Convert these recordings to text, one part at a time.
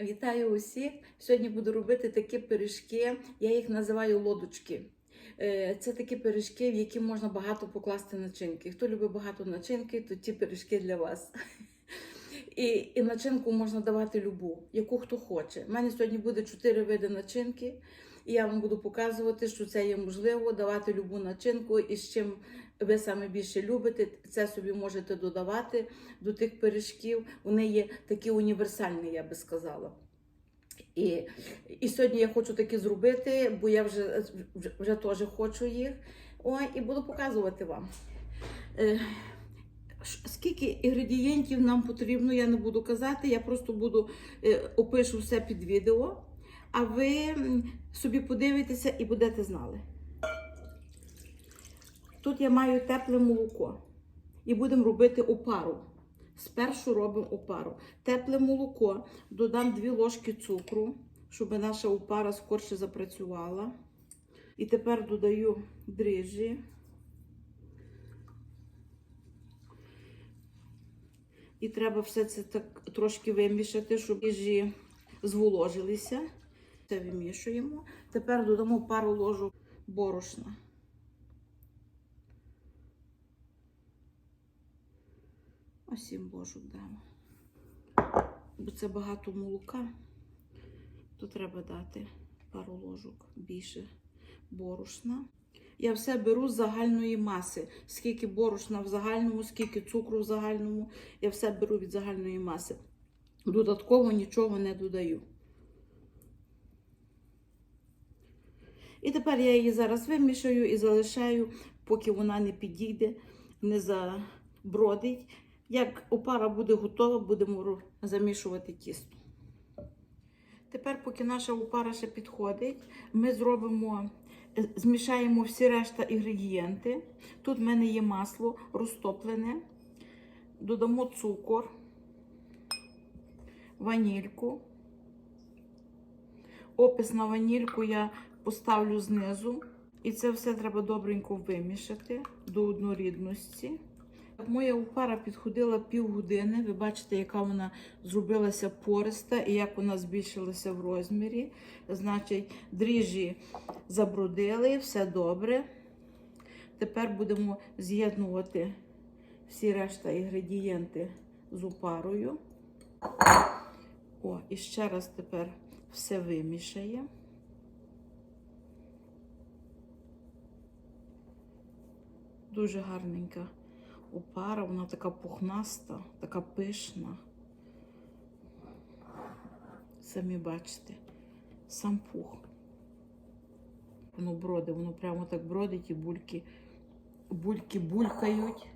Вітаю усіх! Сьогодні буду робити такі пиріжки, я їх називаю лодочки. Е, Це такі пиріжки, в які можна багато покласти начинки. Хто любить багато начинки, то ті пиріжки для вас. І, і начинку можна давати любу, яку хто хоче. У мене сьогодні буде чотири види начинки, і я вам буду показувати, що це є можливо давати любу начинку і з чим ви саме більше любите. Це собі можете додавати до тих пиріжків. Вони є такі універсальні, я би сказала. І, і сьогодні я хочу такі зробити, бо я вже, вже, вже теж хочу їх. Ой, і буду показувати вам. Е, Скільки інгредієнтів нам потрібно, я не буду казати, я просто буду е, опишу все під відео, а ви собі подивитеся і будете знали. Тут я маю тепле молоко і будемо робити опару. Спершу робимо опару. Тепле молоко, додам 2 ложки цукру, щоб наша опара скорше запрацювала. І тепер додаю дріжджі. І треба все це так трошки вимішати, щоб дріжджі зволожилися. Це вимішуємо. Тепер додамо пару ложок борошна. Ось 7 ложок дамо. Бо це багато молока, то треба дати пару ложок більше борошна. Я все беру з загальної маси. Скільки борошна в загальному, скільки цукру в загальному. Я все беру від загальної маси. Додатково нічого не додаю. І тепер я її зараз вимішаю і залишаю, поки вона не підійде, не забродить. Як опара буде готова, будемо замішувати тісто. Тепер, поки наша опара ще підходить, ми зробимо, е, змішаємо всі решта інгредієнти. Тут в мене є масло розтоплене, додамо цукор, ванільку. Опис на ванільку я поставлю знизу. І це все треба добренько вимішати до однорідності. Моя опара підходила півгодини. Ви бачите, яка вона зробилася пориста і як вона збільшилася в розмірі. Значить, дріжджі забрудили, все добре. Тепер будемо з'єднувати всі решта інгредієнти з опарою. О, і ще раз тепер все вимішаємо. Дуже гарненька опара, вона така пухнаста, така пишна. Самі бачите, сам пух. Воно бродить, воно прямо так бродить і бульки, бульки булькають,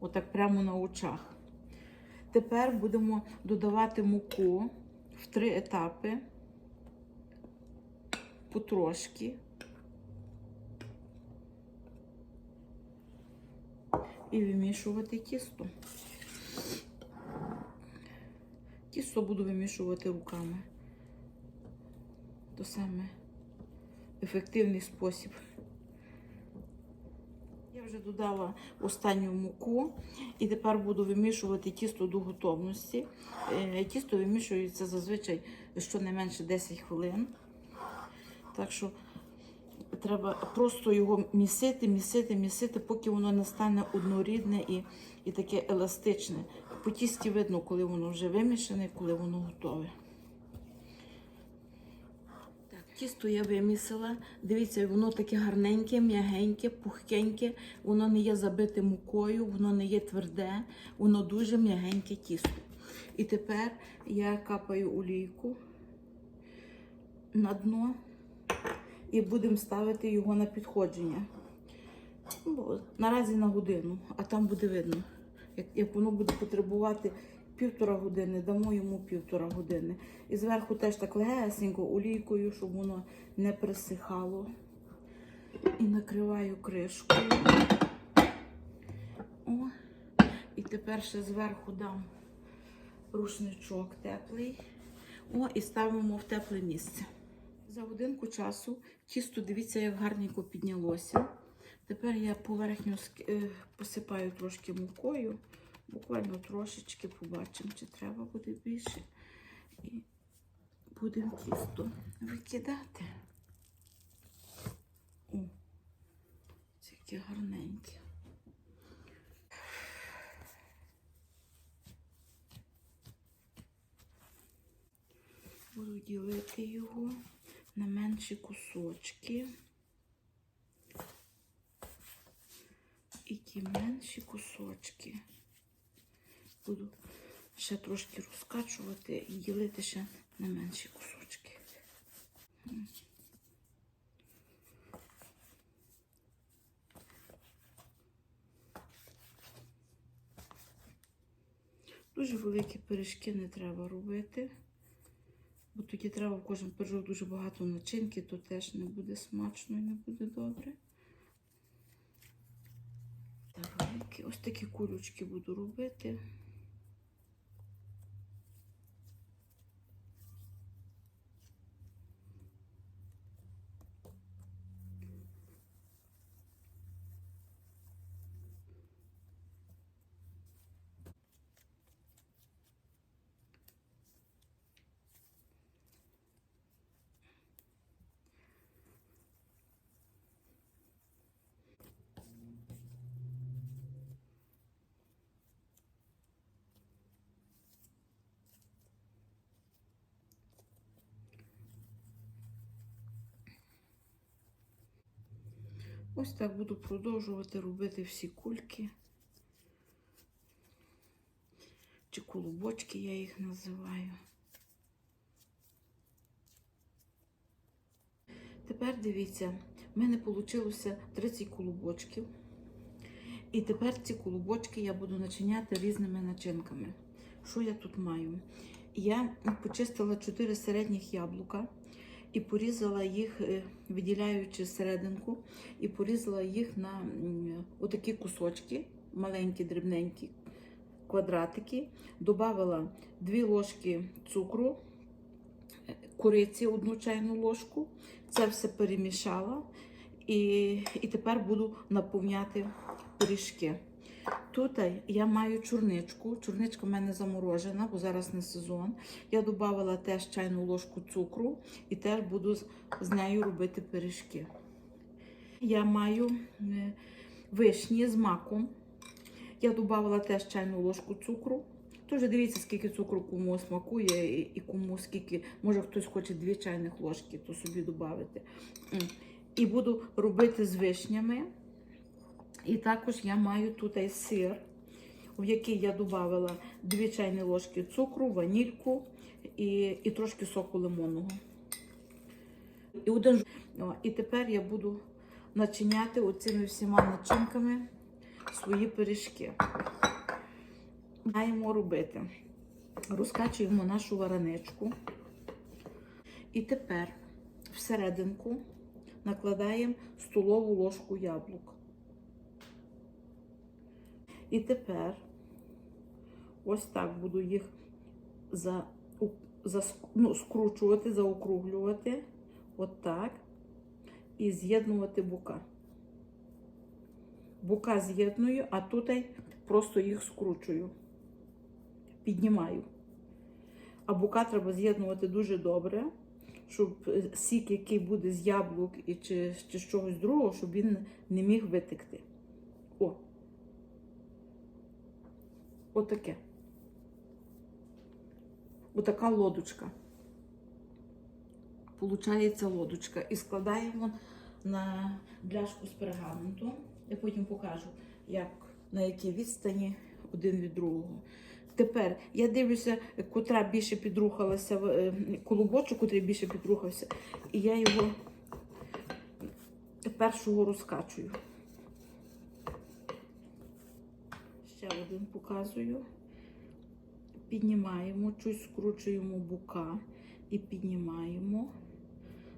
отак прямо на очах. Тепер будемо додавати муку в три етапи, потрошки. І вимішувати тісто. Тісто буду вимішувати руками. То саме ефективний спосіб. Я вже додала останню муку і тепер буду вимішувати тісто до готовності. Е, Тісто вимішується зазвичай щонайменше 10 хвилин. Так що треба просто його місити, місити, місити, поки воно не стане однорідне і, і таке еластичне. По тісті видно, коли воно вже вимішане, коли воно готове. Так, тісто я вимісила. Дивіться, воно таке гарненьке, м'ягеньке, пухкеньке, воно не є забите мукою, воно не є тверде, воно дуже м'ягеньке тісто. І тепер я капаю олійку на дно і будемо ставити його на підходження. Ну, наразі на годину, а там буде видно. Як, як воно буде потребувати півтора години, дамо йому півтора години. І зверху теж так легесенько олійкою, щоб воно не присихало. І накриваю кришкою. О. І тепер ще зверху дам рушничок теплий. О, і ставимо в тепле місце. За годинку часу тісто, дивіться, як гарненько піднялося. Тепер я поверхню е, посипаю трошки мукою, буквально трошечки побачимо, чи треба буде більше. І будемо тісто викидати. О, це які гарненькі. Буду ділити його на менші кусочки. І ті менші кусочки буду ще трошки розкачувати і ділити ще на менші кусочки. Дуже великі пиріжки не треба робити, бо тоді треба в кожен пиріжок дуже багато начинки, то теж не буде смачно і не буде добре. Так. Ось такі кулючки буду робити. Ось так буду продовжувати робити всі кульки. Чи колобочки я їх називаю. Тепер дивіться, в мене вийшло 30 колобочків. І тепер ці колобочки я буду начиняти різними начинками. Що я тут маю? Я почистила 4 середніх яблука і порізала їх, е, виділяючи серединку, і порізала їх на отакі кусочки, маленькі, дрібненькі квадратики. Добавила 2 ложки цукру, е, куриці одну чайну ложку. Це все перемішала. І, і тепер буду наповняти пиріжки. Тут я маю чорничку. Чорничка в мене заморожена, бо зараз не сезон. Я додавала теж чайну ложку цукру і теж буду з- нею робити пиріжки. Я маю е, вишні з маком. Я додавала теж чайну ложку цукру. Тож дивіться, скільки цукру кому смакує і кому скільки, може хтось хоче дві чайних ложки, то собі додати. І буду робити з вишнями. І також я маю тут сир, в який я додавала 2 чайні ложки цукру, ванільку і, і трошки соку лимонного. І, один, і тепер я буду начиняти оцими всіма начинками свої пиріжки. Маємо робити. Розкачуємо нашу вареничку. І тепер всерединку накладаємо столову ложку яблук. І тепер ось так буду їх за, за, ну, скручувати, заокруглювати. От так. І з'єднувати бока. Бока з'єдную, а тут просто їх скручую. Піднімаю. А бока треба з'єднувати дуже добре, щоб е, сік, який буде з яблук і чи, чи з чогось другого, щоб він не міг витекти. О. Отаке. Отака лодочка. Получається лодочка. І складаємо на бляшку з пергаменту. Я потім покажу, як, на якій відстані один від другого. Тепер я дивлюся, котра більше підрухалася, е, колобочок, котрий більше підрухався, і я його першого розкачую. Ще один показую. Піднімаємо, чуть скручуємо бока і піднімаємо,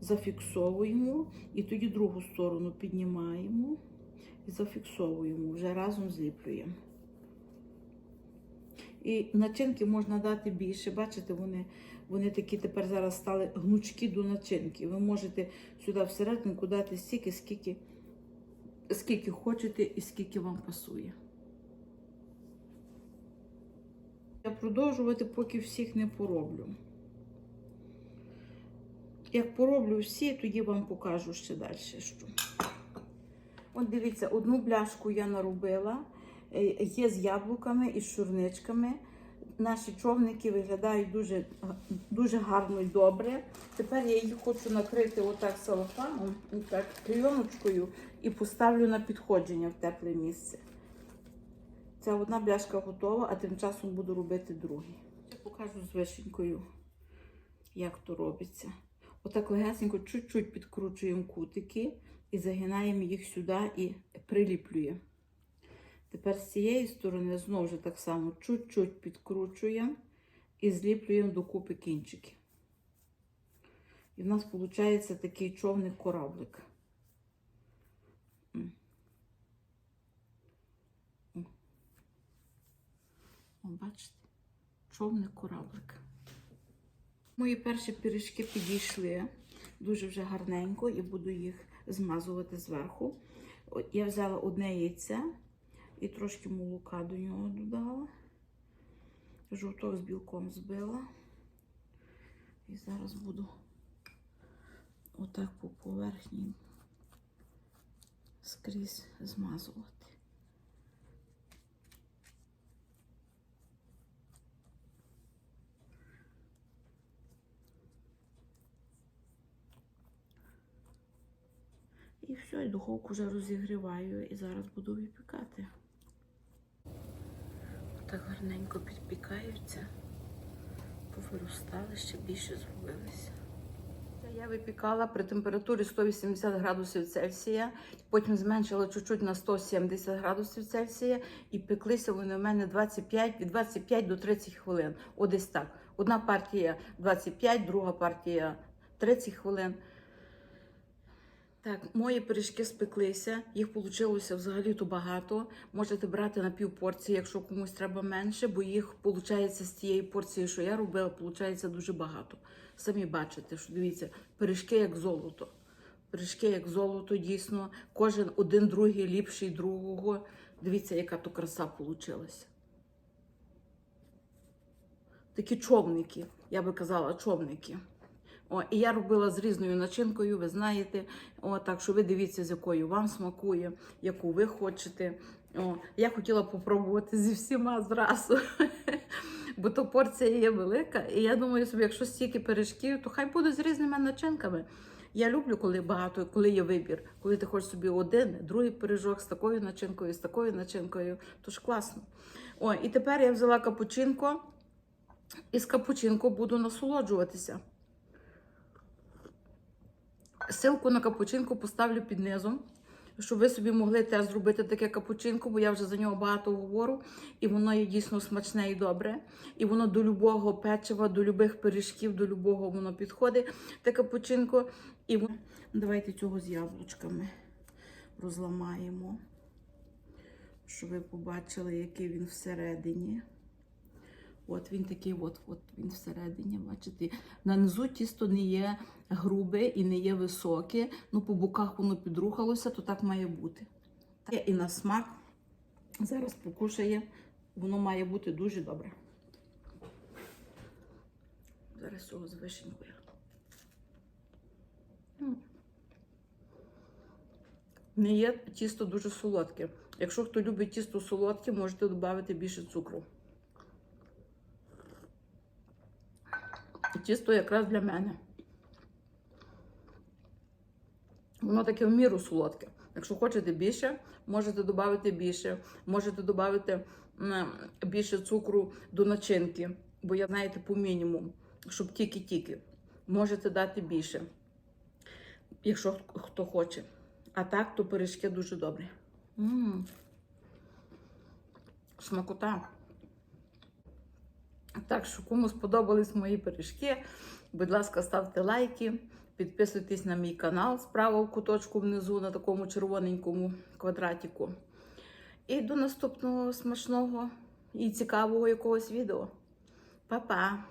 зафіксовуємо, і тоді другу сторону піднімаємо і зафіксовуємо, вже разом зліплюємо. І начинки можна дати більше. Бачите, вони, вони такі тепер зараз стали гнучкі до начинки. Ви можете сюди всерединку дати стільки, скільки, скільки хочете і скільки вам пасує. Я продовжувати, поки всіх не пороблю. як пороблю всі, тоді вам покажу ще далі. що. От дивіться, одну бляшку я наробила. Е, Є з яблуками і з чорничками. Наші човники виглядають дуже, дуже гарно і добре. Тепер я їх хочу накрити отак салофаном, так, клейоночкою і поставлю на підходження в тепле місце. Ця одна бляшка готова, а тим часом буду робити другий. Я покажу з вишенькою, як то робиться. Отак легесенько чуть-чуть підкручуємо кутики і загинаємо їх сюди і приліплюємо. Тепер з цієї сторони знову ж так само чуть-чуть підкручуємо і зліплюємо докупи кінчики. І в нас виходить такий човник кораблик. М. О. О, бачите? Човник кораблик. Мої перші пиріжки підійшли дуже вже гарненько і буду їх змазувати зверху. Я взяла одне яйце і трошки молока до нього додала. Жовток з білком збила. І зараз буду отак по поверхні скрізь змазувати. І все, і духовку вже розігріваю і зараз буду випікати. Так гарненько підпікаються, повиростали, ще більше зробилися. Я випікала при температурі 180 градусів Цельсія, потім зменшила чуть-чуть на 170 градусів Цельсія і пеклися вони в мене 25, від 25 до 30 хвилин. О, десь так. Одна партія 25, друга партія 30 хвилин. Так, мої пиріжки спеклися, їх вийшло взагалі-то багато. Можете брати на пів порції, якщо комусь треба менше, бо їх виходить з тієї порції, що я робила, виходить дуже багато. Самі бачите, що дивіться, пиріжки як золото. Пиріжки як золото, дійсно. Кожен один другий ліпший другого. Дивіться, яка то краса вийшла. Такі човники, я би казала, човники. О, і я робила з різною начинкою, ви знаєте. О, так що ви дивіться, з якою вам смакує, яку ви хочете. О, я хотіла попробувати зі всіма зразу. Бо то порція є велика. І я думаю собі, якщо стільки пиріжків, то хай буде з різними начинками. Я люблю, коли багато, коли є вибір, коли ти хочеш собі один, другий пиріжок з такою начинкою, з такою начинкою, то ж класно. О, і тепер я взяла капучинко, і з капучинко буду насолоджуватися. Силку на капучинку поставлю під низом, щоб ви собі могли теж зробити таке капучинко, бо я вже за нього багато говорю, і воно є дійсно смачне і добре. І воно до любого печива, до любих пиріжків, до любого воно підходить. Те капучинко. І давайте цього з яблучками розламаємо, щоб ви побачили, який він всередині. От він такий, от, от він всередині, бачите. На низу тісто не є грубе і не є високе. Ну, по боках воно підрухалося, то так має бути. І на смак зараз покушає, воно має бути дуже добре. Зараз цього з вишенькою. Не є тісто дуже солодке. Якщо хто любить тісто солодке, можете додати більше цукру. Тісто якраз для мене. Воно таке в міру солодке. Якщо хочете більше, можете додати більше. Можете додати більше цукру до начинки, бо я знаєте по мінімуму, щоб тільки-тільки. Можете дати більше, якщо хто хоче. А так, то пиріжки дуже добрі. М. Смакота. Так що, кому сподобались мої пиріжки, будь ласка, ставте лайки, підписуйтесь на мій канал справа в куточку внизу на такому червоненькому квадратику. І до наступного смачного і цікавого якогось відео. Па-па!